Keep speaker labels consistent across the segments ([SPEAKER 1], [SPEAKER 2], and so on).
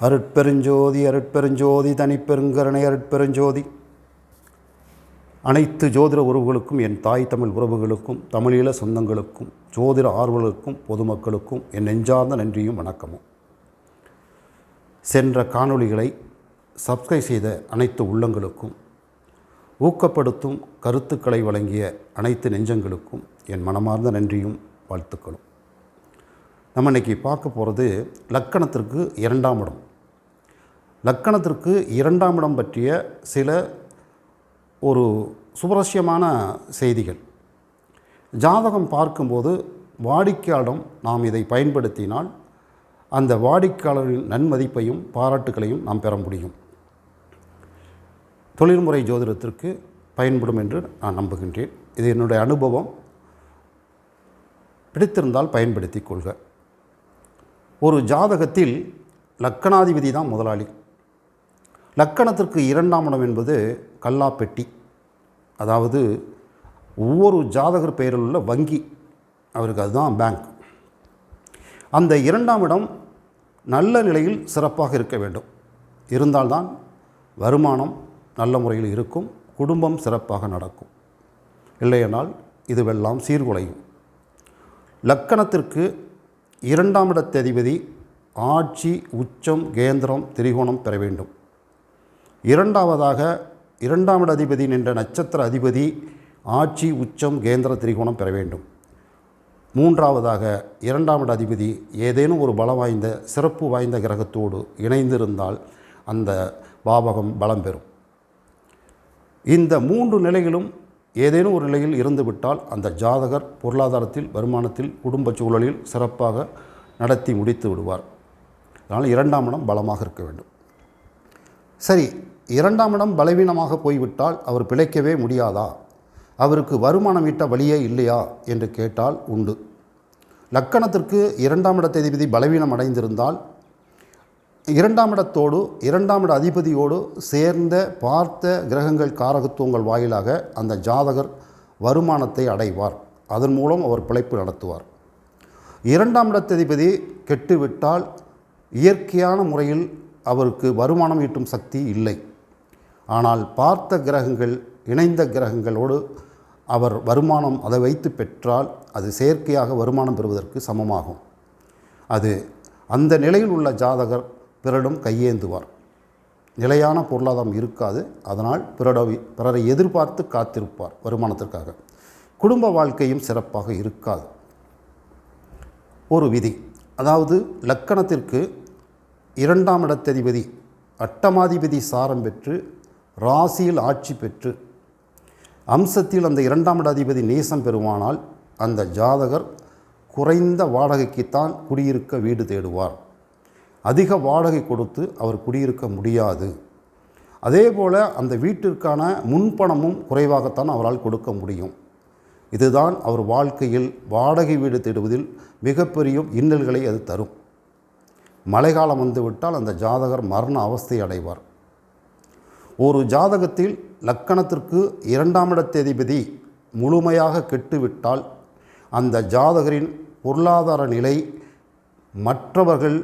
[SPEAKER 1] அருட்பெருஞ்சோதி அருட்பெருஞ்சோதி தனிப்பெருங்கருணை அருட்பெருஞ்சோதி. அனைத்து ஜோதிட உறவுகளுக்கும் என் தாய் தமிழ் உறவுகளுக்கும் தமிழீழ சொந்தங்களுக்கும் ஜோதிட ஆர்வலருக்கும் பொதுமக்களுக்கும் என் நெஞ்சார்ந்த நன்றியும் வணக்கமும். சென்ற காணொளிகளை சப்ஸ்கிரைப் செய்த அனைத்து உள்ளங்களுக்கும் ஊக்கப்படுத்தும் கருத்துக்களை வழங்கிய அனைத்து நெஞ்சங்களுக்கும் என் மனமார்ந்த நன்றியும் வாழ்த்துக்களும். நம்ம இன்னைக்கு பார்க்க போகிறது லக்கணத்திற்கு இரண்டாம் இடம். லக்கணத்திற்கு இரண்டாம் இடம் பற்றிய சில ஒரு சுவரஸ்யமான செய்திகள். ஜாதகம் பார்க்கும்போது வாடிக்கையாளரிடம் நாம் இதை பயன்படுத்தினால் அந்த வாடிக்கையாளரின் நன்மதிப்பையும் பாராட்டுகளையும் நாம் பெற முடியும். தொழில்முறை ஜோதிடத்திற்கு பயன்படும் என்று நான் நம்புகின்றேன். இது என்னுடைய அனுபவம். பிடித்திருந்தால் பயன்படுத்திக் கொள்க. ஒரு ஜாதகத்தில் லக்கணாதிபதி தான் முதலாளி. லக்கணத்திற்கு இரண்டாம் இடம் என்பது கல்லாப்பெட்டி. அதாவது ஒவ்வொரு ஜாதகர் பெயரில் உள்ள வங்கி. அவருக்கு அதுதான் பேங்க் அந்த இரண்டாம் இடம் நல்ல நிலையில் சிறப்பாக இருக்க வேண்டும். இருந்தால்தான் வருமானம் நல்ல முறையில் இருக்கும். குடும்பம் சிறப்பாக நடக்கும். இல்லையென்றால் இதுவெல்லாம் சீர்குலையும். லக்கணத்திற்கு இரண்டாம் இடத்ததிபதி ஆட்சி உச்சம் கேந்திரம் திரிகோணம் பெற வேண்டும். இரண்டாவதாக இரண்டாம் இட அதிபதி நின்ற நட்சத்திர அதிபதி ஆட்சி உச்சம் கேந்திர திரிகோணம் பெற வேண்டும். மூன்றாவதாக இரண்டாம் இட அதிபதி ஏதேனும் ஒரு பலம் வாய்ந்த சிறப்பு வாய்ந்த கிரகத்தோடு இணைந்திருந்தால் அந்த பாவகம் பலம் பெறும். இந்த மூன்று நிலைகளும் ஏதேனும் ஒரு நிலையில் இருந்துவிட்டால் அந்த ஜாதகர் பொருளாதாரத்தில் வருமானத்தில் குடும்ப சூழலில் சிறப்பாக நடத்தி முடித்து விடுவார். அதனால் இரண்டாம் இடம் பலமாக இருக்க வேண்டும். சரி இரண்டாம் இடம் பலவீனமாக போய்விட்டால் அவர் பிழைக்கவே முடியாதா? அவருக்கு வருமானம் ஈட்ட வழியே இல்லையா? என்று கேட்டால் உண்டு. லக்கணத்திற்கு இரண்டாம் இட அதிபதி பலவீனம் அடைந்திருந்தால் இரண்டாம் இடத்தோடு இரண்டாம் இட அதிபதியோடு சேர்ந்த பார்த்த கிரகங்கள் காரகத்துவங்கள் வாயிலாக அந்த ஜாதகர் வருமானத்தை அடைவார். அதன் மூலம் அவர் பிழைப்பு நடத்துவார். இரண்டாம் இடத்ததிபதி கெட்டுவிட்டால் இயற்கையான முறையில் அவருக்கு வருமானம் ஈட்டும் சக்தி இல்லை. ஆனால் பார்த்த கிரகங்கள் இணைந்த கிரகங்களோடு அவர் வருமானம் அதை வைத்து பெற்றால் அது செயற்கையாக வருமானம் பெறுவதற்கு சமமாகும். அது அந்த நிலையில் உள்ள ஜாதகர் பிறரிடம் கையேந்துவார். நிலையான பொருளாதாரம் இருக்காது அதனால் பிறட பிறரை எதிர்பார்த்து காத்திருப்பார் வருமானத்திற்காக. குடும்ப வாழ்க்கையும் சிறப்பாக இருக்காது. ஒரு விதி அதாவது லக்கணத்திற்கு இரண்டாம் இடத்ததிபதி அட்டமாதிபதி சாரம் பெற்று ராசியில் ஆட்சி பெற்று அம்சத்தில் அந்த இரண்டாம் அதிபதி நேசம் பெறுவானால் அந்த ஜாதகர் குறைந்த வாடகைக்குத்தான் குடியிருக்க வீடு தேடுவார். அதிக வாடகை கொடுத்து அவர் குடியிருக்க முடியாது. அதே போல் அந்த வீட்டிற்கான முன்பணமும் குறைவாகத்தான் அவரால் கொடுக்க முடியும். இதுதான் அவர் வாழ்க்கையில் வாடகை வீடு தேடுவதில் மிகப்பெரிய இன்னல்களை அது தரும். மழைக்காலம் வந்துவிட்டால் அந்த ஜாதகர் மரண அவஸ்தை அடைவார். ஒரு ஜாதகத்தில் லக்கணத்திற்கு இரண்டாம் இடத்ததிபதி முழுமையாக கெட்டுவிட்டால் அந்த ஜாதகரின் பொருளாதார நிலை மற்றவர்கள்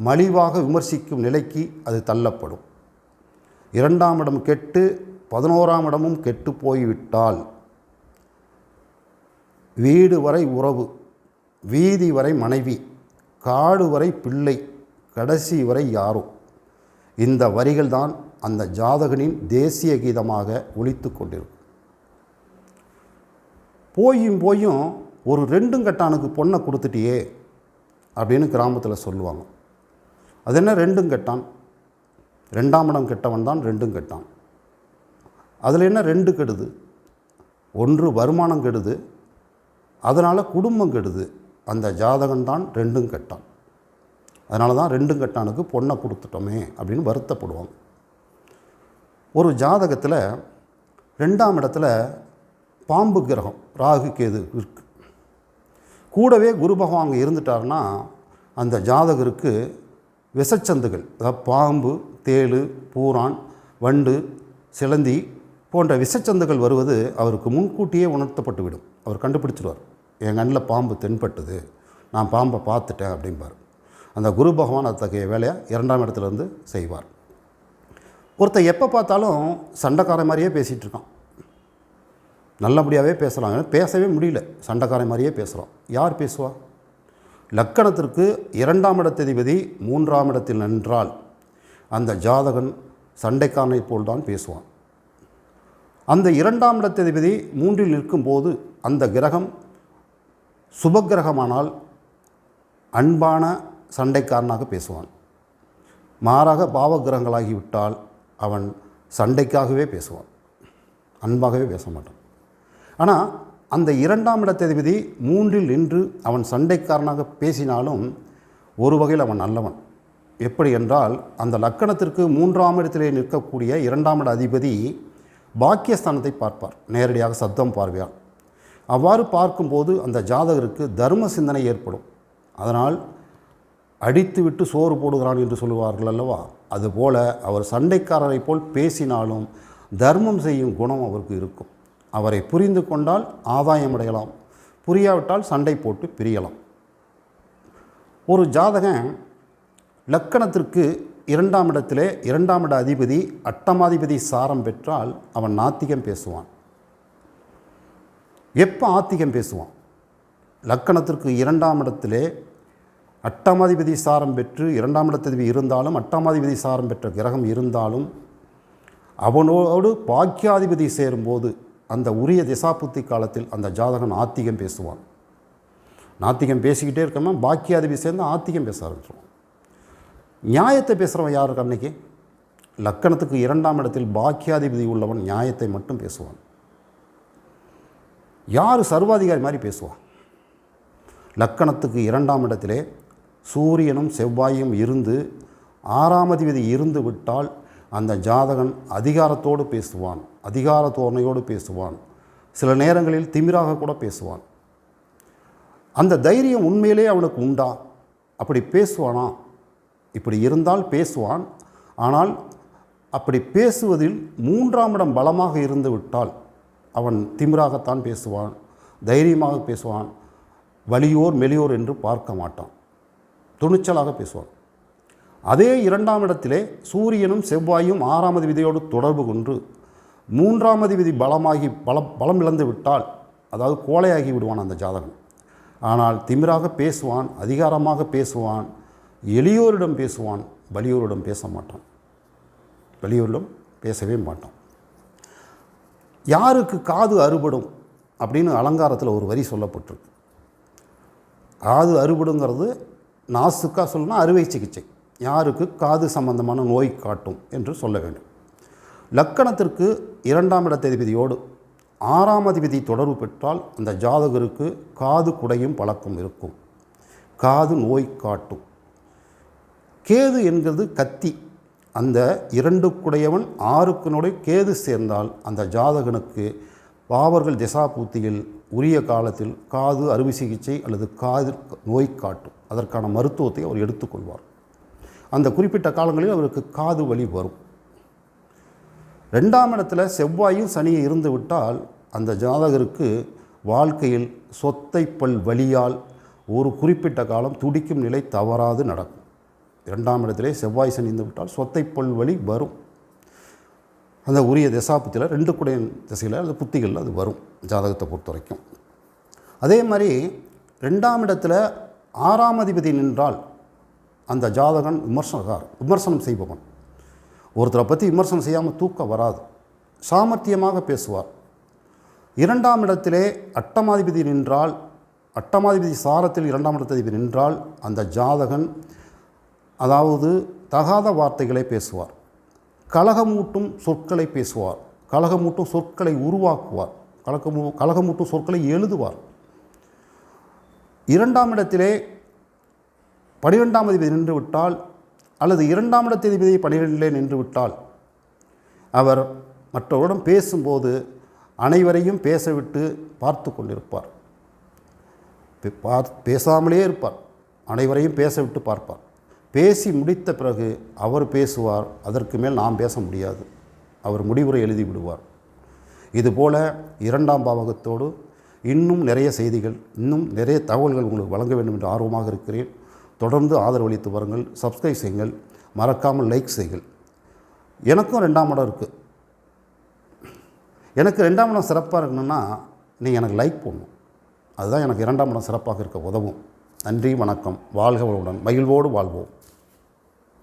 [SPEAKER 1] மலிவாக விமர்சிக்கும் நிலைக்கு அது தள்ளப்படும். இரண்டாம் இடம் கெட்டு பதினோராம் இடமும் கெட்டு போய்விட்டால் வீடு வரை உறவு வீதி வரை மனைவி காடு வரை பிள்ளை கடைசி வரை யாரோ. இந்த வரிகள் தான் அந்த ஜாதகனின் தேசிய கீதமாக ஒழித்து கொண்டிருக்கும். போயும் போயும் ஒரு ரெண்டும் கட்டானுக்கு பொண்ணை கொடுத்துட்டியே அப்படின்னு கிராமத்தில் சொல்லுவாங்க. அது என்ன ரெண்டும் கெட்டான்? ரெண்டாம் இடம் கெட்டவன் தான் ரெண்டும் கெட்டான். அதில் என்ன ரெண்டு கெடுது? ஒன்று வருமானம் கெடுது. அதனால் குடும்பம் கெடுது. அந்த ஜாதகன் தான் ரெண்டும் கெட்டான். அதனால தான் ரெண்டும் கெட்டானுக்கு பொண்ணை கொடுத்துட்டோமே அப்படின்னு வருத்தப்படுவாங்க. ஒரு ஜாதகத்தில் ரெண்டாம் இடத்துல பாம்பு கிரகம் ராகு கேது இருக்கு. கூடவே குரு பகவான் அங்கே இருந்துட்டாருன்னா அந்த ஜாதகருக்கு விஷச்சந்துகள் அதாவது பாம்பு தேழு பூரான் வண்டு சிலந்தி போன்ற விஷச்சந்துகள் வருவது அவருக்கு முன்கூட்டியே உணர்த்தப்பட்டுவிடும் அவர் கண்டுபிடிச்சிடுவார் என் கண்ணில் பாம்பு தென்பட்டது நான் பாம்பை பார்த்துட்டேன் அப்படிம்பார். அந்த குரு பகவான் அத்தகைய வேலையை இரண்டாம் இடத்துலேருந்து செய்வார். ஒருத்தர் எப்போ பார்த்தாலும் சண்டைக்கார மாதிரியே பேசிகிட்டு இருக்கான். நல்லபடியாகவே பேசலாம் பேசவே முடியல. சண்டைக்கார மாதிரியே பேசுகிறோம் யார் பேசுவா? லக்கணத்திற்கு இரண்டாம் இடத்ததிபதி மூன்றாம் இடத்தில் நின்றால் அந்த ஜாதகன் சண்டைக்காரனை போல்தான் பேசுவான். அந்த இரண்டாம் இடத்ததிபதி மூன்றில் நிற்கும்போது அந்த கிரகம் சுபகிரகமானால் அன்பான சண்டைக்காரனாக பேசுவான். மாறாக பாவகிரகங்களாகிவிட்டால் அவன் சண்டைக்காகவே பேசுவான். அன்பாகவே பேச மாட்டான். ஆனால் அந்த இரண்டாம் இடத்ததிபதி மூன்றில் நின்று அவன் சண்டைக்காரனாக பேசினாலும் ஒரு வகையில் அவன் நல்லவன். எப்படி என்றால் அந்த லக்கணத்திற்கு மூன்றாம் இடத்திலே நிற்கக்கூடிய இரண்டாம் இட அதிபதி பாக்கியஸ்தானத்தை பார்ப்பார். நேரடியாக சத்தம் பார்வையால். அவ்வாறு பார்க்கும்போது அந்த ஜாதகருக்கு தர்ம சிந்தனை ஏற்படும். அதனால் அடித்துவிட்டு சோறு போடுகிறான் என்று சொல்லுவார்கள் அல்லவா? அதுபோல அவர் சண்டைக்காரரை போல் பேசினாலும் தர்மம் செய்யும் குணம் அவருக்கு இருக்கும். அவரை புரிந்து கொண்டால் ஆதாயம் அடையலாம். புரியாவிட்டால் சண்டை போட்டு பிரியலாம். ஒரு ஜாதகன் லக்கணத்திற்கு இரண்டாம் இடத்திலே இரண்டாம் இட அதிபதி அட்டமாதிபதி சாரம் பெற்றால் அவன் நாத்திகம் பேசுவான். எப்போ ஆத்திகம் பேசுவான்? லக்கணத்திற்கு இரண்டாம் இடத்திலே அட்டமாதிபதி சாரம் பெற்று இரண்டாம் இடத்ததிபதி இருந்தாலும் அட்டமாதிபதி சாரம் பெற்ற கிரகம் இருந்தாலும் அவனோடு பாக்கியாதிபதி சேரும்போது அந்த உரிய திசாபுத்தி காலத்தில் அந்த ஜாதகன் ஆத்திகம் பேசுவான். நாத்திகம் பேசிக்கிட்டே இருக்கமா பாக்கியாதிபதி சேர்ந்து ஆத்திகம் பேச ஆரம்பிச்சிருவான். நியாயத்தை பேசுகிறவன் யாருக்கு அன்னைக்கு லக்கணத்துக்கு இரண்டாம் இடத்தில் பாக்கியாதிபதி உள்ளவன் நியாயத்தை மட்டும் பேசுவான். யார் சர்வாதிகாரி மாதிரி பேசுவான்? லக்கணத்துக்கு இரண்டாம் இடத்திலே சூரியனும் செவ்வாயும் இருந்து ஆறாம் அதிபதி இருந்து விட்டால் அந்த ஜாதகன் அதிகாரத்தோடு பேசுவான் அதிகார தோரணையோடு பேசுவான் சில நேரங்களில் திமிராக கூட பேசுவான். அந்த தைரியம் உண்மையிலே அவனுக்கு உண்டா? அப்படி பேசுவானா? இப்படி இருந்தால் பேசுவான் ஆனால் அப்படி பேசுவதில் மூன்றாம் இடம் பலமாக இருந்து விட்டால் அவன் திமிராகத்தான் பேசுவான் தைரியமாக பேசுவான் வலியோர் மெலியோர் என்று பார்க்க மாட்டான். துணிச்சலாக பேசுவான். அதே இரண்டாம் இடத்திலே சூரியனும் செவ்வாயும் ஆறாம் விதியோடு தொடர்பு கொண்டு மூன்றாம் விதி பலமாகி பலம் பலம் இழந்து விட்டால் அதாவது கோழையாகி விடுவான் அந்த ஜாதகம் ஆனால் திமிராக பேசுவான் அதிகாரமாக பேசுவான் எளியோரிடம் பேசுவான் வலியோரிடம் பேச மாட்டான். வலியோரிடம் பேசவே மாட்டான். யாருக்கு காது அறுபடும் அப்படின்னு அலங்காரத்தில் ஒரு வரி சொல்லப்பட்டிருக்கு. காது அறுபடுங்கிறது நாசுக்காக சொல்லணும்னா அறுவை சிகிச்சை. யாருக்கு? காது சம்பந்தமான நோய் காட்டும் என்று சொல்ல வேண்டும். லக்கணத்திற்கு இரண்டாம் இடத்ததிபதியோடு ஆறாம் அதிபதி தொடர்பு பெற்றால் அந்த ஜாதகருக்கு காது குடையும் பழக்கம் இருக்கும். காது நோய் காட்டும். கேது என்கிறது கத்தி. அந்த இரண்டு குடையவன் ஆறுக்கு கேது சேர்ந்தால் அந்த ஜாதகனுக்கு பாவர்கள் திசாபூத்தியில் உரிய காலத்தில் காது அறுவை சிகிச்சை அல்லது காது நோய் காட்டும். அதற்கான மருத்துவத்தை அவர் எடுத்துக்கொள்வார். அந்த குறிப்பிட்ட காலங்களில் அவருக்கு காது வலி வரும். ரெண்டாம் இடத்துல செவ்வாயும் சனியை இருந்து விட்டால் அந்த ஜாதகருக்கு வாழ்க்கையில் சொத்தை பல் வலியால் ஒரு குறிப்பிட்ட காலம் துடிக்கும் நிலை தவறாது நடக்கும். இரண்டாம் இடத்திலே செவ்வாய் சனி இருந்து விட்டால் சொத்தை பல் வலி வரும். அந்த உரிய திசாபுத்தியில் ரெண்டு குடைய திசையில் அந்த புத்திகளில் அது வரும் ஜாதகத்தை பொறுத்த வரைக்கும். அதே மாதிரி ரெண்டாம் இடத்துல ஆறாம் அதிபதி நின்றால் அந்த ஜாதகன் விமர்சனகார் விமர்சனம் செய்பவன். ஒருத்தரை பற்றி விமர்சனம் செய்யாமல் தூக்கம் வராது சாமர்த்தியமாக பேசுவார். இரண்டாம் இடத்திலே அட்டமாதிபதி நின்றால் அட்டமாதிபதி சாரத்தில் இரண்டாம் இடத்ததிபதி நின்றால் அந்த ஜாதகன் அதாவது தகாத வார்த்தைகளை பேசுவார். கலகமூட்டும் சொற்களை பேசுவார். கலகமூட்டும் சொற்களை உருவாக்குவார். கலகமூ கலகமூட்டும் சொற்களை எழுதுவார். இரண்டாம் இடத்திலே பனிரெண்டாம் அதிபதி நின்று விட்டால் அல்லது இரண்டாம் இடத்ததிபதி பனிரெண்டிலே நின்று விட்டால் அவர் மற்றவரிடம் பேசும்போது அனைவரையும் பேசவிட்டு பார்த்து கொண்டிருப்பார். பார் பேசாமலே இருப்பார். அனைவரையும் பேசவிட்டு பார்ப்பார். பேசி முடித்த பிறகு அவர் பேசுவார் அதற்கு மேல் நாம் பேச முடியாது. அவர் முடிவுரை எழுதி விடுவார். இதுபோல இரண்டாம் பாவகத்தோடு இன்னும் நிறைய செய்திகள் இன்னும் நிறைய தகவல்கள் உங்களுக்கு வழங்க வேண்டும் என்று ஆர்வமாக இருக்கிறேன். தொடர்ந்து ஆதரவளித்து வாருங்கள். சப்ஸ்கிரைப் செய்யுங்கள். மறக்காமல் லைக் செய்யுங்கள். எனக்கும் ரெண்டாம் இடம் இருக்குது எனக்கு ரெண்டாம் இடம் சிறப்பாக இருக்கணும்னா நீங்கள் எனக்கு லைக் போடணும். அதுதான் எனக்கு இரண்டாம் இடம் சிறப்பாக இருக்க உதவும். நன்றி வணக்கம். வாழ்க வளமுடன். மகிழ்வோடு வாழ்வோம்.